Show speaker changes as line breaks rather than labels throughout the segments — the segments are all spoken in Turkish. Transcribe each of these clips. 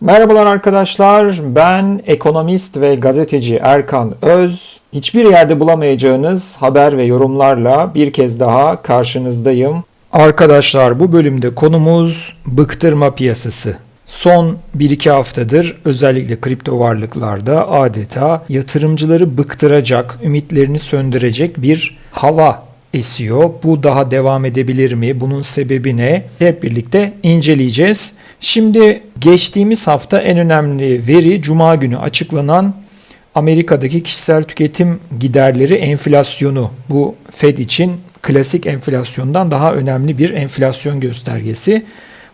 Merhabalar arkadaşlar. Ben ekonomist ve gazeteci Erkan Öz. Hiçbir yerde bulamayacağınız haber ve yorumlarla bir kez daha karşınızdayım. Arkadaşlar bu bölümde konumuz bıktırma piyasası. Son 1-2 haftadır özellikle kripto varlıklarda adeta yatırımcıları bıktıracak, ümitlerini söndürecek bir hava esiyor. Bu daha devam edebilir mi? Bunun sebebi ne? Hep birlikte inceleyeceğiz. Şimdi geçtiğimiz hafta en önemli veri cuma günü açıklanan Amerika'daki kişisel tüketim giderleri enflasyonu. Bu Fed için klasik enflasyondan daha önemli bir enflasyon göstergesi.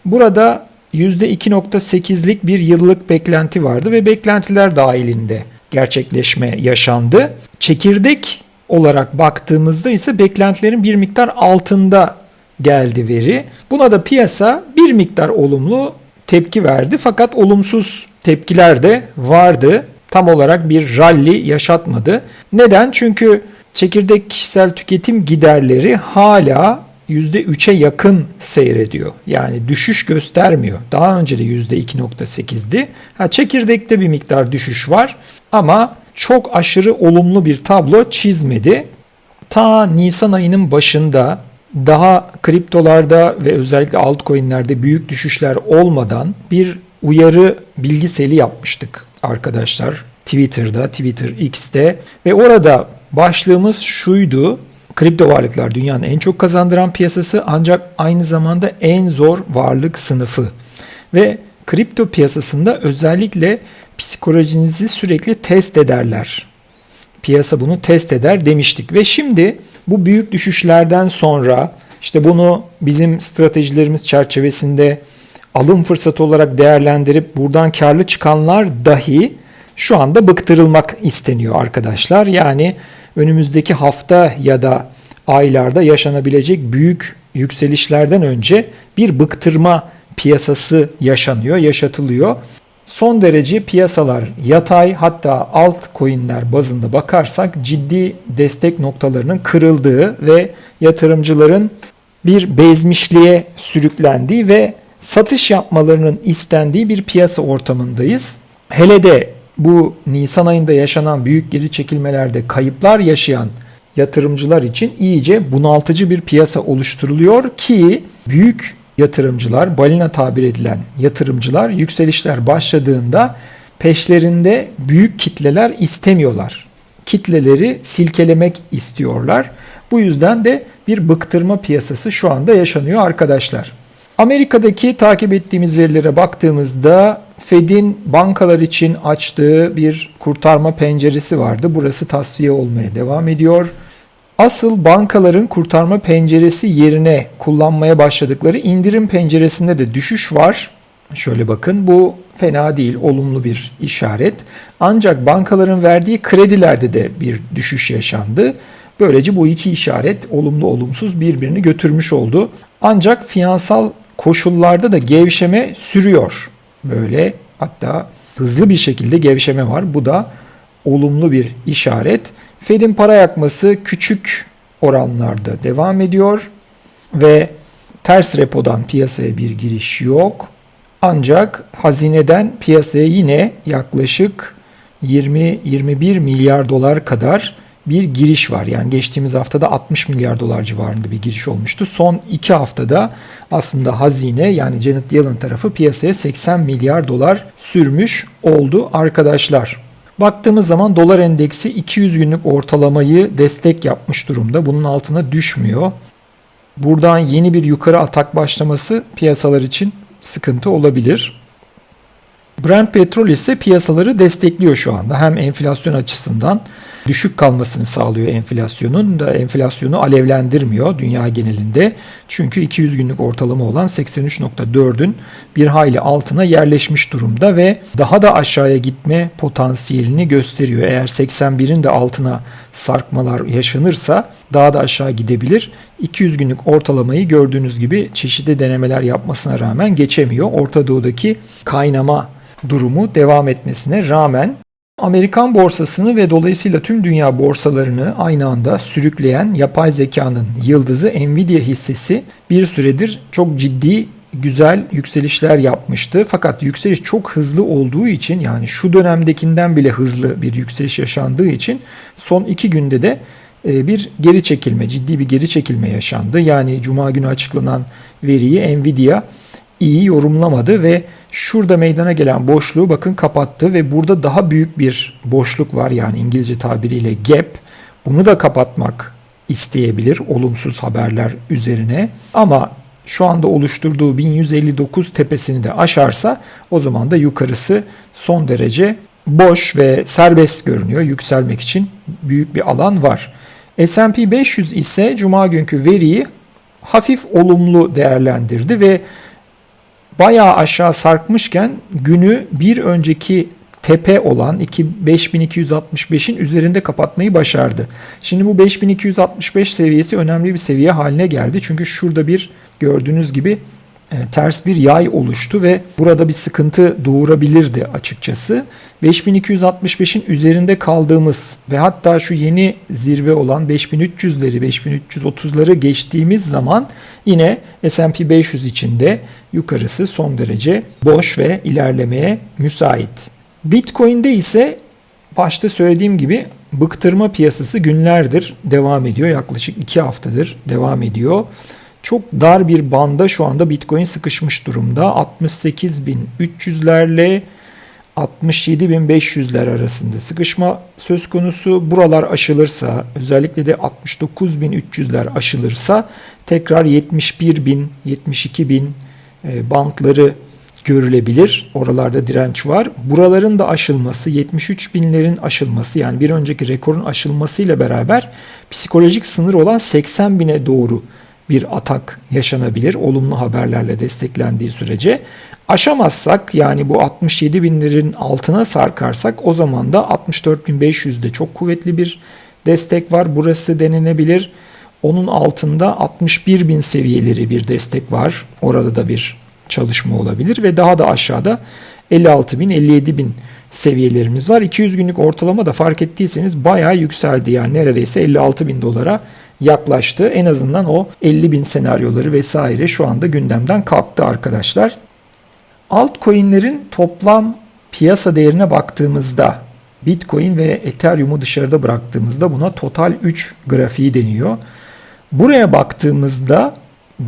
Burada %2.8'lik bir yıllık beklenti vardı ve beklentiler dahilinde gerçekleşme yaşandı. Çekirdek olarak baktığımızda ise beklentilerin bir miktar altında geldi veri. Buna da piyasa bir miktar olumlu tepki verdi fakat olumsuz tepkiler de vardı. Tam olarak bir rally yaşatmadı. Neden? Çünkü çekirdek kişisel tüketim giderleri hala %3'e yakın seyrediyor. Yani düşüş göstermiyor. Daha önce de %2.8'di. Ha, çekirdekte bir miktar düşüş var ama çok aşırı olumlu bir tablo çizmedi. Ta Nisan ayının başında daha kriptolarda ve özellikle altcoin'lerde büyük düşüşler olmadan bir uyarı bilgiseli yapmıştık arkadaşlar. Twitter'da, Twitter X'te ve orada başlığımız şuydu. Kripto varlıklar dünyanın en çok kazandıran piyasası ancak aynı zamanda en zor varlık sınıfı. Ve kripto piyasasında özellikle psikolojinizi sürekli test ederler. Piyasa bunu test eder demiştik ve şimdi bu büyük düşüşlerden sonra işte bunu bizim stratejilerimiz çerçevesinde alım fırsatı olarak değerlendirip buradan karlı çıkanlar dahi şu anda bıktırılmak isteniyor arkadaşlar. Yani önümüzdeki hafta ya da aylarda yaşanabilecek büyük yükselişlerden önce bir bıktırma piyasası yaşanıyor, yaşatılıyor. Son derece piyasalar yatay hatta alt coinler bazında bakarsak ciddi destek noktalarının kırıldığı ve yatırımcıların bir bezmişliğe sürüklendiği ve satış yapmalarının istendiği bir piyasa ortamındayız. Hele de bu Nisan ayında yaşanan büyük geri çekilmelerde kayıplar yaşayan yatırımcılar için iyice bunaltıcı bir piyasa oluşturuluyor ki büyük yatırımcılar, balina tabir edilen yatırımcılar yükselişler başladığında peşlerinde büyük kitleler istemiyorlar. Kitleleri silkelemek istiyorlar. Bu yüzden de bir bıktırma piyasası şu anda yaşanıyor arkadaşlar. Amerika'daki takip ettiğimiz verilere baktığımızda Fed'in bankalar için açtığı bir kurtarma penceresi vardı. Burası tasfiye olmaya devam ediyor. Asıl bankaların kurtarma penceresi yerine kullanmaya başladıkları indirim penceresinde de düşüş var. Şöyle bakın bu fena değil, olumlu bir işaret. Ancak bankaların verdiği kredilerde de bir düşüş yaşandı. Böylece bu iki işaret olumlu olumsuz birbirini götürmüş oldu. Ancak finansal koşullarda da gevşeme sürüyor. Böyle hatta hızlı bir şekilde gevşeme var. Bu da olumlu bir işaret. Fed'in para yakması küçük oranlarda devam ediyor ve ters repodan piyasaya bir giriş yok. Ancak hazineden piyasaya yine yaklaşık 20-21 milyar dolar kadar bir giriş var. Yani geçtiğimiz haftada 60 milyar dolar civarında bir giriş olmuştu. Son iki haftada aslında hazine yani Janet Yellen tarafı piyasaya 80 milyar dolar sürmüş oldu arkadaşlar. Baktığımız zaman dolar endeksi 200 günlük ortalamayı destek yapmış durumda. Bunun altına düşmüyor. Buradan yeni bir yukarı atak başlaması piyasalar için sıkıntı olabilir. Brent petrol ise piyasaları destekliyor şu anda. Hem enflasyon açısından düşük kalmasını sağlıyor enflasyonun da enflasyonu alevlendirmiyor dünya genelinde. Çünkü 200 günlük ortalama olan 83.4'ün bir hayli altına yerleşmiş durumda ve daha da aşağıya gitme potansiyelini gösteriyor. Eğer 81'in de altına sarkmalar yaşanırsa daha da aşağı gidebilir. 200 günlük ortalamayı gördüğünüz gibi çeşitli denemeler yapmasına rağmen geçemiyor. Orta Doğu'daki kaynama durumu devam etmesine rağmen Amerikan borsasını ve dolayısıyla tüm dünya borsalarını aynı anda sürükleyen yapay zekanın yıldızı Nvidia hissesi bir süredir çok ciddi güzel yükselişler yapmıştı. Fakat yükseliş çok hızlı olduğu için yani şu dönemdekinden bile hızlı bir yükseliş yaşandığı için son iki günde de e, bir geri çekilme, ciddi bir geri çekilme yaşandı. Yani Cuma günü açıklanan veriyi Nvidia iyi yorumlamadı ve şurada meydana gelen boşluğu bakın kapattı ve burada daha büyük bir boşluk var yani İngilizce tabiriyle gap. Bunu da kapatmak isteyebilir olumsuz haberler üzerine ama şu anda oluşturduğu 1159 tepesini de aşarsa o zaman da yukarısı son derece boş ve serbest görünüyor. Yükselmek için büyük bir alan var. S&P 500 ise cuma günkü veriyi hafif olumlu değerlendirdi ve bayağı aşağı sarkmışken günü bir önceki tepe olan 5265'in üzerinde kapatmayı başardı. Şimdi bu 5265 seviyesi önemli bir seviye haline geldi. Çünkü şurada bir gördüğünüz gibi ters bir yay oluştu ve burada bir sıkıntı doğurabilirdi açıkçası. 5265'in üzerinde kaldığımız ve hatta şu yeni zirve olan 5300'leri 5330'ları geçtiğimiz zaman yine S&P 500 içinde yukarısı son derece boş ve ilerlemeye müsait. Bitcoin'de ise başta söylediğim gibi bıktırma piyasası günlerdir devam ediyor. Yaklaşık 2 haftadır devam ediyor. Çok dar bir banda şu anda Bitcoin sıkışmış durumda. 68.300'lerle 67.500'ler arasında sıkışma söz konusu. Buralar aşılırsa özellikle de 69.300'ler aşılırsa tekrar 71.000, 72.000 e, bantları görülebilir. Oralarda direnç var. Buraların da aşılması, 73 binlerin aşılması yani bir önceki rekorun aşılmasıyla beraber psikolojik sınır olan 80 bine doğru bir atak yaşanabilir. Olumlu haberlerle desteklendiği sürece. Aşamazsak yani bu 67 binlerin altına sarkarsak o zaman da 64.500'de çok kuvvetli bir destek var. Burası denenebilir. Onun altında 61 bin seviyeleri bir destek var. Orada da bir çalışma olabilir ve daha da aşağıda 56 bin 57 bin seviyelerimiz var. 200 günlük ortalama da fark ettiyseniz bayağı yükseldi. Yani neredeyse 56 bin dolara yaklaştı. En azından o 50 bin senaryoları vesaire şu anda gündemden kalktı arkadaşlar. Altcoin'lerin toplam piyasa değerine baktığımızda Bitcoin ve Ethereum'u dışarıda bıraktığımızda buna total 3 grafiği deniyor. Buraya baktığımızda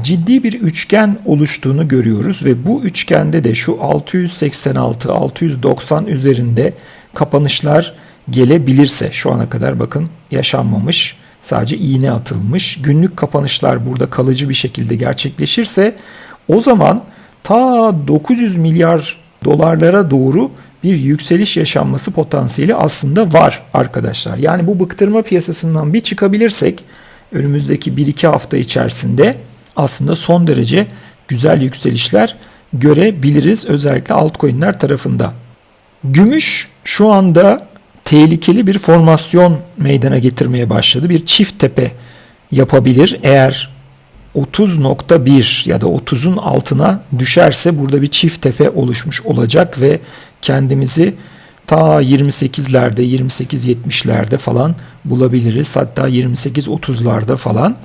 ciddi bir üçgen oluştuğunu görüyoruz ve bu üçgende de şu 686-690 üzerinde kapanışlar gelebilirse şu ana kadar bakın yaşanmamış. Sadece iğne atılmış. Günlük kapanışlar burada kalıcı bir şekilde gerçekleşirse o zaman ta 900 milyar dolarlara doğru bir yükseliş yaşanması potansiyeli aslında var arkadaşlar. Yani bu bıktırma piyasasından bir çıkabilirsek önümüzdeki 1-2 hafta içerisinde aslında son derece güzel yükselişler görebiliriz özellikle altcoin'ler tarafında. Gümüş şu anda tehlikeli bir formasyon meydana getirmeye başladı. Bir çift tepe yapabilir. Eğer 30.1 ya da 30'un altına düşerse burada bir çift tepe oluşmuş olacak ve kendimizi ta 28'lerde 28-70'lerde falan bulabiliriz. Hatta 28-30'larda falan.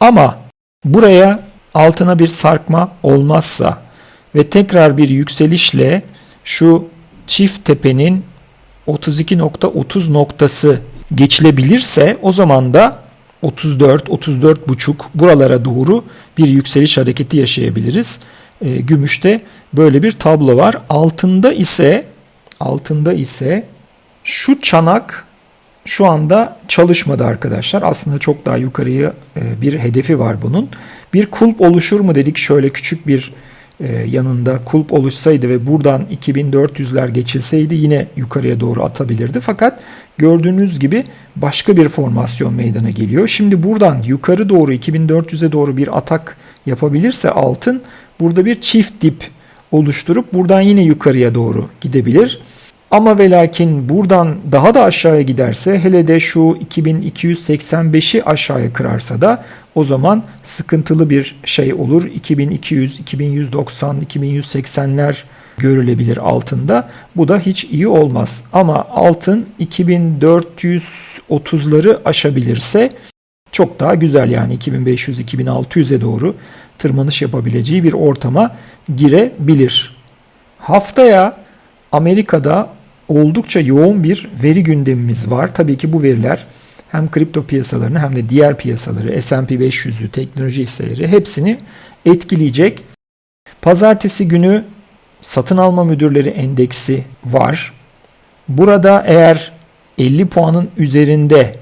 Ama buraya altına bir sarkma olmazsa ve tekrar bir yükselişle şu çift tepenin 32.30 noktası geçilebilirse o zaman da 34, 34 buçuk buralara doğru bir yükseliş hareketi yaşayabiliriz. E, gümüşte böyle bir tablo var. Altında ise altında ise şu çanak şu anda çalışmadı arkadaşlar. Aslında çok daha yukarıya e, bir hedefi var bunun. Bir kulp oluşur mu dedik şöyle küçük bir yanında kulp oluşsaydı ve buradan 2400'ler geçilseydi yine yukarıya doğru atabilirdi. Fakat gördüğünüz gibi başka bir formasyon meydana geliyor. Şimdi buradan yukarı doğru 2400'e doğru bir atak yapabilirse altın burada bir çift dip oluşturup buradan yine yukarıya doğru gidebilir. Ama ve lakin buradan daha da aşağıya giderse hele de şu 2285'i aşağıya kırarsa da o zaman sıkıntılı bir şey olur. 2200, 2190, 2180'ler görülebilir altında. Bu da hiç iyi olmaz. Ama altın 2430'ları aşabilirse çok daha güzel yani 2500-2600'e doğru tırmanış yapabileceği bir ortama girebilir. Haftaya Amerika'da oldukça yoğun bir veri gündemimiz var. Tabii ki bu veriler hem kripto piyasalarını hem de diğer piyasaları, S&P 500'ü, teknoloji hisseleri hepsini etkileyecek. Pazartesi günü satın alma müdürleri endeksi var. Burada eğer 50 puanın üzerinde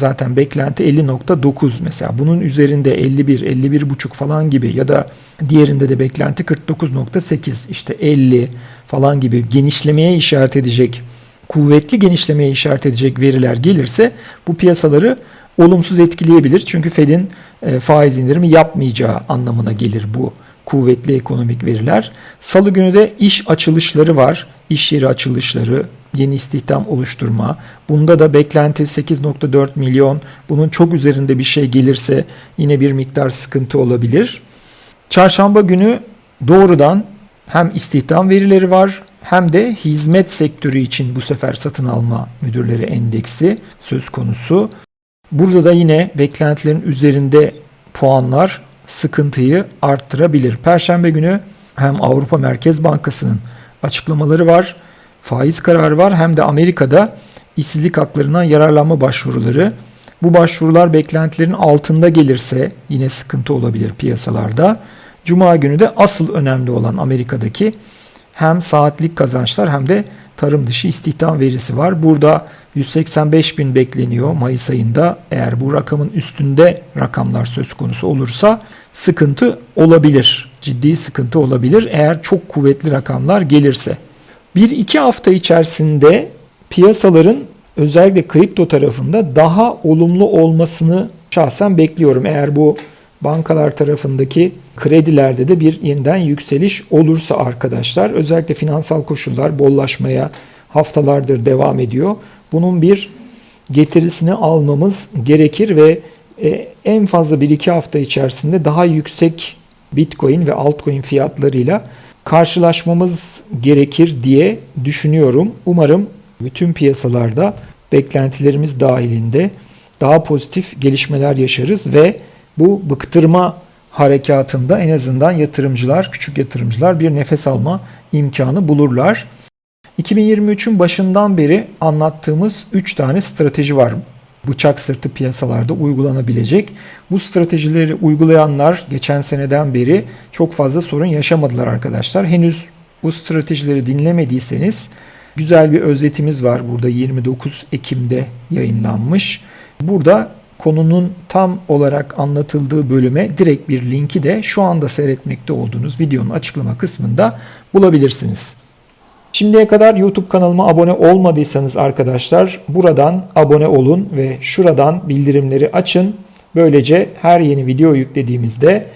zaten beklenti 50.9 mesela bunun üzerinde 51, 51.5 falan gibi ya da diğerinde de beklenti 49.8 işte 50 falan gibi genişlemeye işaret edecek kuvvetli genişlemeye işaret edecek veriler gelirse bu piyasaları olumsuz etkileyebilir. Çünkü Fed'in e, faiz indirimi yapmayacağı anlamına gelir bu kuvvetli ekonomik veriler. Salı günü de iş açılışları var. İş yeri açılışları, yeni istihdam oluşturma. Bunda da beklenti 8.4 milyon. Bunun çok üzerinde bir şey gelirse yine bir miktar sıkıntı olabilir. Çarşamba günü doğrudan hem istihdam verileri var hem de hizmet sektörü için bu sefer satın alma müdürleri endeksi söz konusu. Burada da yine beklentilerin üzerinde puanlar sıkıntıyı arttırabilir. Perşembe günü hem Avrupa Merkez Bankası'nın açıklamaları var, faiz kararı var hem de Amerika'da işsizlik haklarından yararlanma başvuruları. Bu başvurular beklentilerin altında gelirse yine sıkıntı olabilir piyasalarda. Cuma günü de asıl önemli olan Amerika'daki hem saatlik kazançlar hem de tarım dışı istihdam verisi var. Burada 185 bin bekleniyor Mayıs ayında. Eğer bu rakamın üstünde rakamlar söz konusu olursa sıkıntı olabilir. Ciddi sıkıntı olabilir eğer çok kuvvetli rakamlar gelirse. Bir iki hafta içerisinde piyasaların özellikle kripto tarafında daha olumlu olmasını şahsen bekliyorum. Eğer bu bankalar tarafındaki kredilerde de bir yeniden yükseliş olursa arkadaşlar özellikle finansal koşullar bollaşmaya haftalardır devam ediyor. Bunun bir getirisini almamız gerekir ve e, en fazla 1-2 hafta içerisinde daha yüksek Bitcoin ve altcoin fiyatlarıyla karşılaşmamız gerekir diye düşünüyorum. Umarım bütün piyasalarda beklentilerimiz dahilinde daha pozitif gelişmeler yaşarız ve bu bıktırma harekatında en azından yatırımcılar, küçük yatırımcılar bir nefes alma imkanı bulurlar. 2023'ün başından beri anlattığımız 3 tane strateji var. Bıçak sırtı piyasalarda uygulanabilecek. Bu stratejileri uygulayanlar geçen seneden beri çok fazla sorun yaşamadılar arkadaşlar. Henüz bu stratejileri dinlemediyseniz güzel bir özetimiz var burada 29 Ekim'de yayınlanmış. Burada konunun tam olarak anlatıldığı bölüme direkt bir linki de şu anda seyretmekte olduğunuz videonun açıklama kısmında bulabilirsiniz. Şimdiye kadar YouTube kanalıma abone olmadıysanız arkadaşlar buradan abone olun ve şuradan bildirimleri açın. Böylece her yeni video yüklediğimizde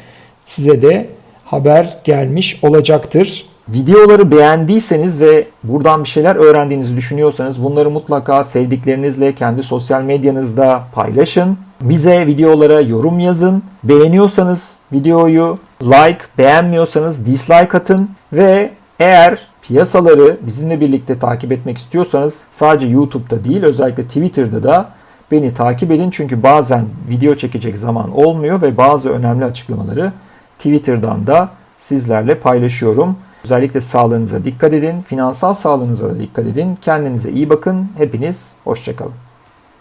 size de haber gelmiş olacaktır. Videoları beğendiyseniz ve buradan bir şeyler öğrendiğinizi düşünüyorsanız bunları mutlaka sevdiklerinizle kendi sosyal medyanızda paylaşın. Bize videolara yorum yazın. Beğeniyorsanız videoyu like, beğenmiyorsanız dislike atın ve eğer piyasaları bizimle birlikte takip etmek istiyorsanız sadece YouTube'da değil özellikle Twitter'da da beni takip edin çünkü bazen video çekecek zaman olmuyor ve bazı önemli açıklamaları Twitter'dan da sizlerle paylaşıyorum. Özellikle sağlığınıza dikkat edin, finansal sağlığınıza da dikkat edin. Kendinize iyi bakın. Hepiniz hoşçakalın.